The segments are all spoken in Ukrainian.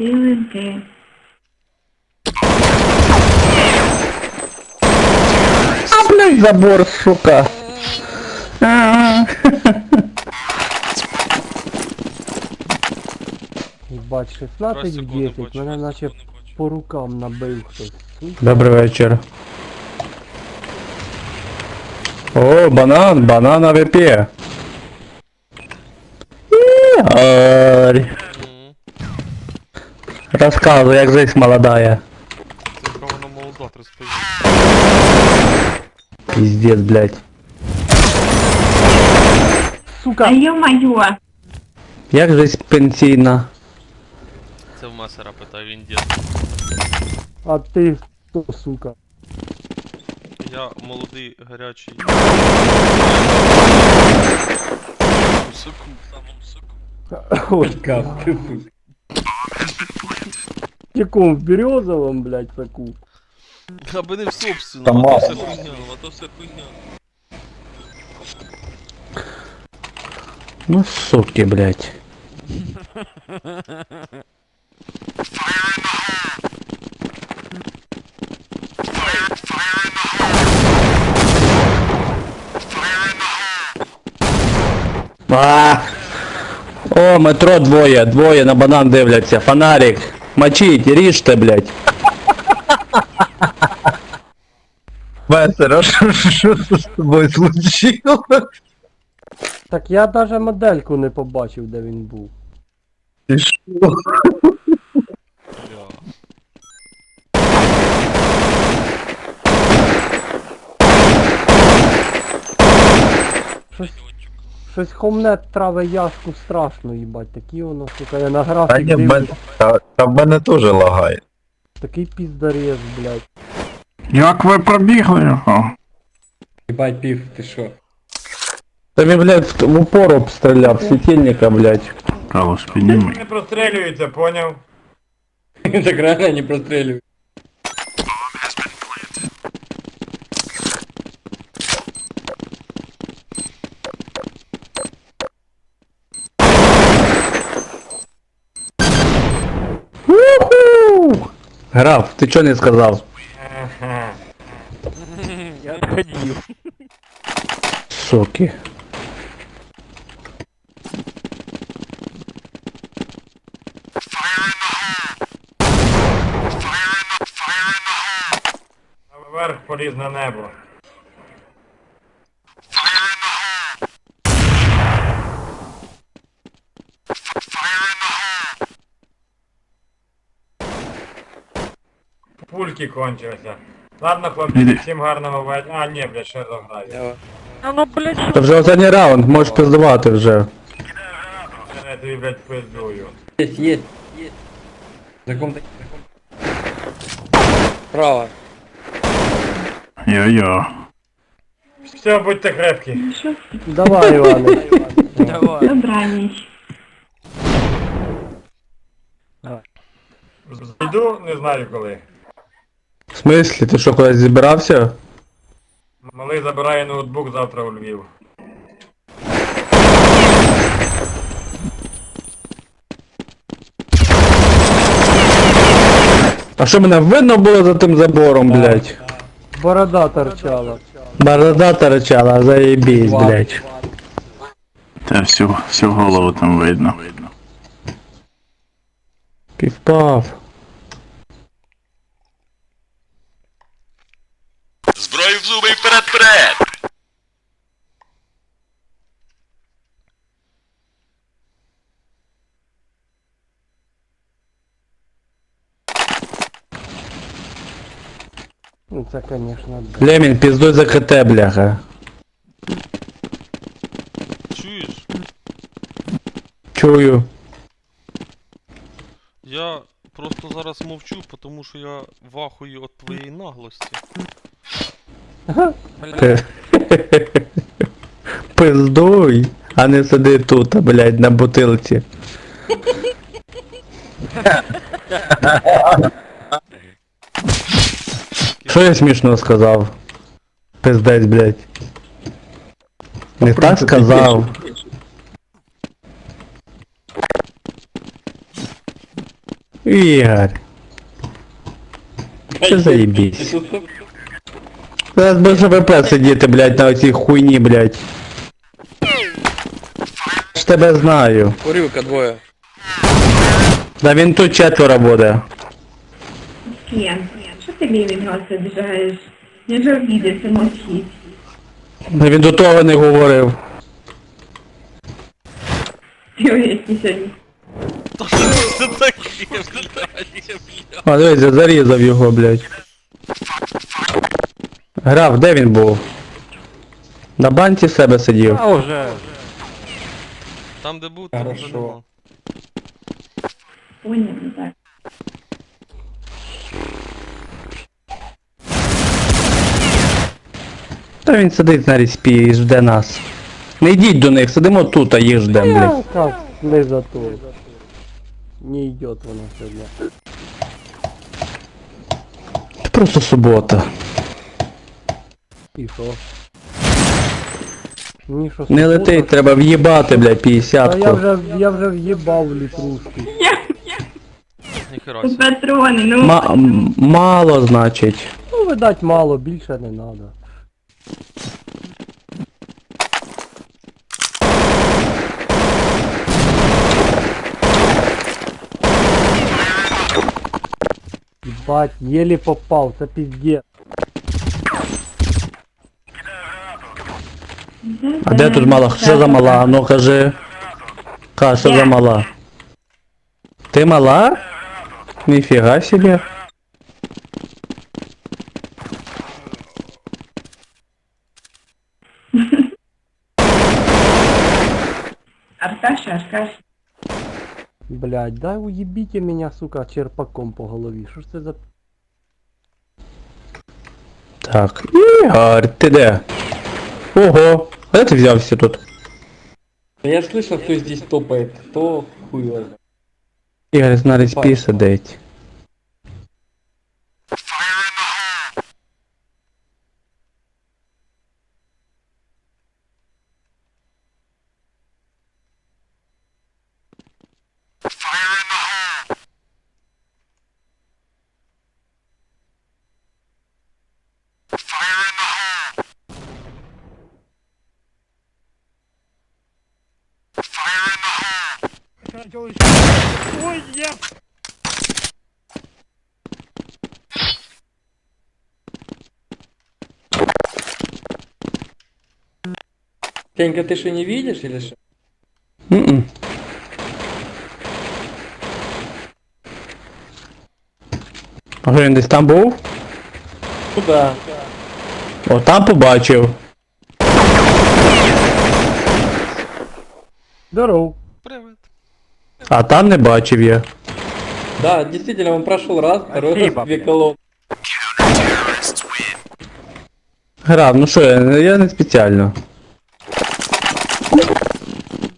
Силинки. А, блядь, забор, сука. А, Ебать, 16 в 10, мене наче по рукам набив хтось. Сука. Добрий вечір. О, банан, банан АВП. Ігор. Мгм. Розказуй, як здесь молодая. Це яка вона молода, розповім. Пиздец, блядь. А Сука, ё-моё! Як здесь пенсійна? Це в месера питає, він дід. а ти хто, сука? Я молодий, гарячий. Суку, самому суку. Ой, в якому? В березовом, блядь, соку. Аби не в собственному, а то все хуйня, а то все хуйня. Ну, суки, блядь. А! О, метро двоє, двоє на банан дивляться. Фонарик. Мочіть, ріжте, блядь. Весера, що, що з тобою случилось? Так я даже модельку не побачив, де він був. Ти що? Щось, щось хомне траве яшку страшно, їбать, такі воно, сука, я на Та графік ні, в дивлюсь, мене, та, та в мене теж лагає. такий піздарез, блядь. Як ви пробігли його? Ебать, пив, ты шо? Та він, блядь, в, в упор обстріляв, світильника, блядь. Калос, підніми. Не прострелюється, поняв? так реально не простреливай. Граф, ти чого не сказав? Я не Соки. Вверх поліз на небо. Пульки кончилися. Ладно, хлопці, всім гарного вечора. А, ні, блядь, ще заграю. Це вже останній раунд, можеш пиздувати вже. Я тобі, блядь, пиздую. Есть, есть, есть. За ком то Право. Йо-йо. Все, будьте крепкі. Ну Давай, Іване. Давай. добраніч. Йду, не знаю коли. В смислі, ти що кудись зібрався? Малий забирає ноутбук завтра у Львів. А що мене видно було за тим забором, блядь? Борода торчала. Борода торчала, заебись, блядь. Та всю, всю голову там видно. Півпав. Зброю в зуби і вперед-вперед! Ну це, конечно, да. Лемін, піздуй за КТ, бляха. Чуєш? Чую. Я просто зараз мовчу, тому що я вахую від твоєї наглості. Пиздуй, а не сиди тут, блядь, на бутилці. Що я смішно сказав? Пиздець, блядь. Не так сказав. Ігор. Це заєбісь. Зараз без ВП сидіти, блядь, на оцій хуйні, блядь. Ж тебе знаю. Курилка двоє. Да він тут четверо буде. Кен, що ти мій від нас обіжаєш? Не ж обідеться, мовчить. Да Він до того не говорив. Ти уясні сьогодні. Та що це таке, блядь? А дивись, я зарізав його, блядь. Граф, де він був? На банці в себе сидів. А вже. Там де був, там вже Хорошо. нема. Поняв, ну так. Та він сидить на ріспі і жде нас. Не йдіть до них, сидимо тут, а їх ждем, Я блядь. как не за то. Не йдет вона сьогодні. Це просто субота. І що? Ні, що Не субота? летить, треба в'їбати, блядь, Та я 50-ку. вже, я вже в'їбав літрушки. Ніхера собі. патрони, ну. Ма- м- мало, значить. Ну, видать, мало, більше не надо. Ебать, еле попал, це пиздец. А де тут мала? Що за мала? Ну кажи. Ка, що за мала? Ти мала? Ніфіга собі. Аркаша, Аркаша. Блять, дай уебите меня, сука, черпаком по голові. Що ж це за... Так. Ігор, ти де? Ого. А де ти взявся тут? Да я слышал, кто здесь топает. Кто хуй его знает. Ігор на респі сидить. Кенька, ты что не видишь или что? М-м. А що він десь там був? Ну да. О, там побачив. Здоров. Привид. А там не бачив я. Да, действительно, он прошел раз, второй раз, две колонны. Грав, ну що, я, я не спеціально.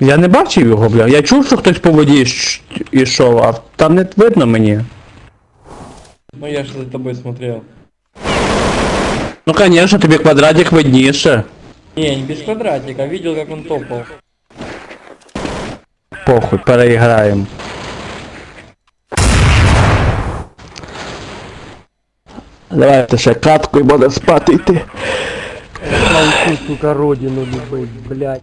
Я не бачив його, бля. Я чув, що хтось по воді щ- ішов, а там не видно мені. Ну я же за тобой смотрел. Ну конечно, тобі квадратик видніше. Не, не без квадратика, видел, как он топал. Похуй, переіграємо. Давайте ще катку і буде спати йти. Сука, родину любить, блять.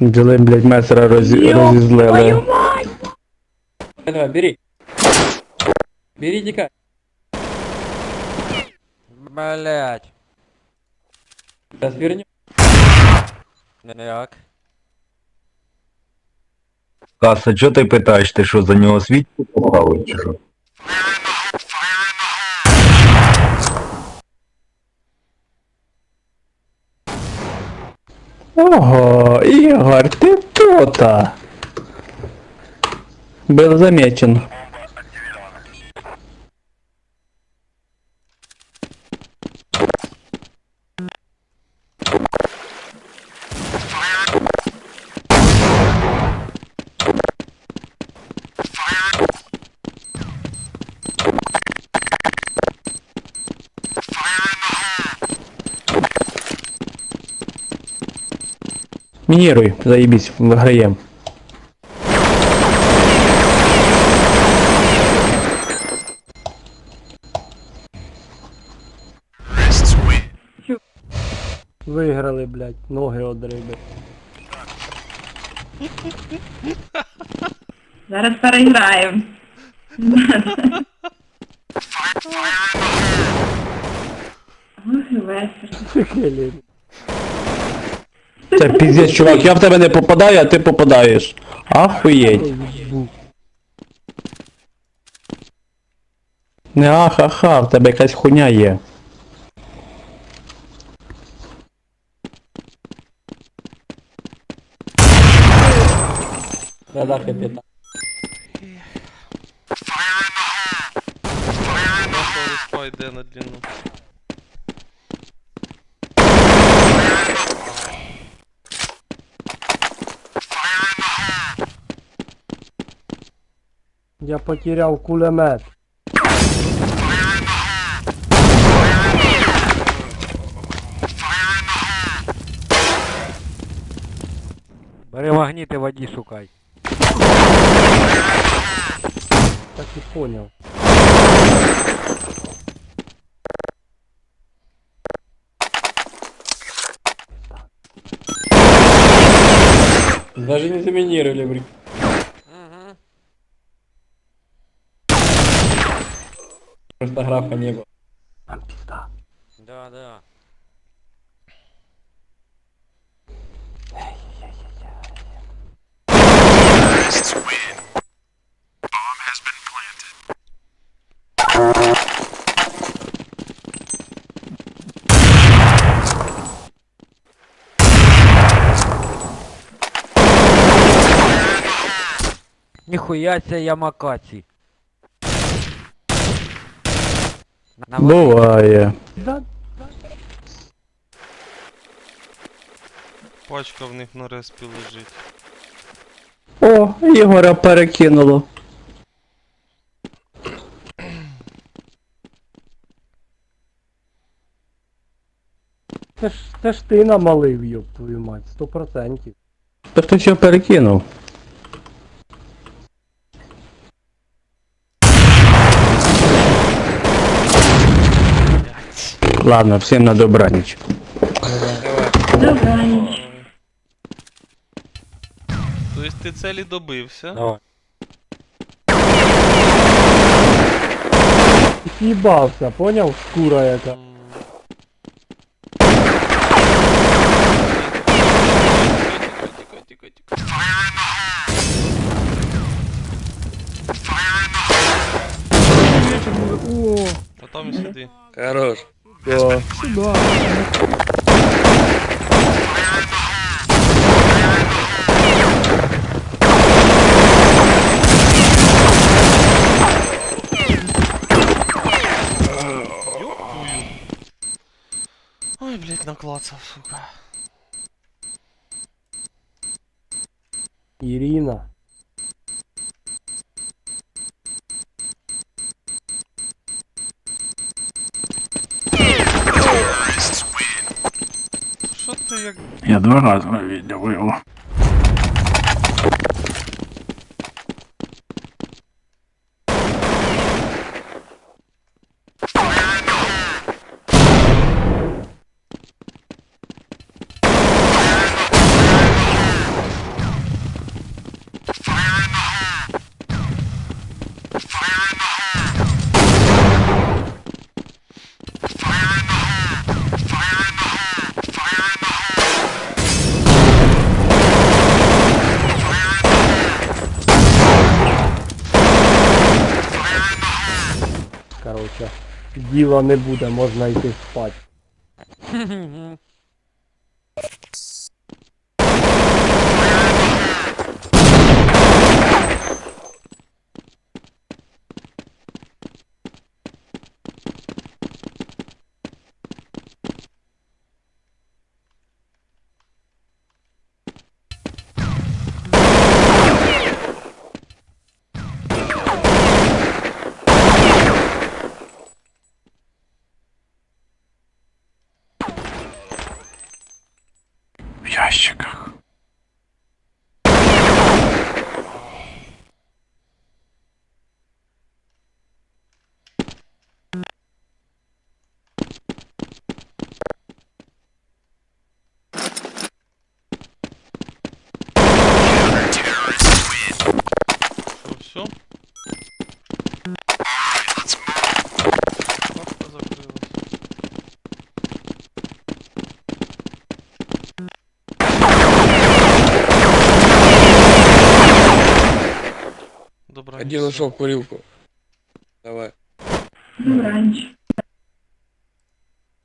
Взяли, блядь, месера розі... розізлили. Давай, давай, бери. Бери, дика. Блять. Сейчас вернем. Як? Каса, чого ти питаєш, ти що за нього свічку поставив чи? Ого, Ігор, ти тут-то. Был замечен. Мініруй, заебись, виграємо. Виграли, блядь, ноги одриби. Зараз переграємо. Ох, весело. Це піздець, чувак, я в тебе не попадаю, а ти попадаєш. Ахуєть. Не ахаха, в тебе якась хуйня є. Да-да, капітан. Наша респа йде на длину. Я потеряв кулемет. Бери магніти, воді шукай. Так і поняв. Даже не заминировали, блин. Просто графа не было. Нам пізда. Да, да. Ніхуя ця ямакаці. На Буває. Пачка в них на респі лежить. О, Ігоря перекинуло. це ж, це ж ти намалив, йоп твою мать, сто процентів. Та хтось його перекинув. Ладно, всім на добраніч. Добраніч. Тобто ти целі добився. Давай. Їбався, поняв? Шкура яка. М. Тікай, тікай, тікай, тікай. О, А там і сиди. Хорош. Да. Ёб твою. Ой, блядь, наклацав, сука. Ірина. Як Я два рази видел його. Діла не буде, можна йти спати. ящиках. Один ушел в. Добраніч.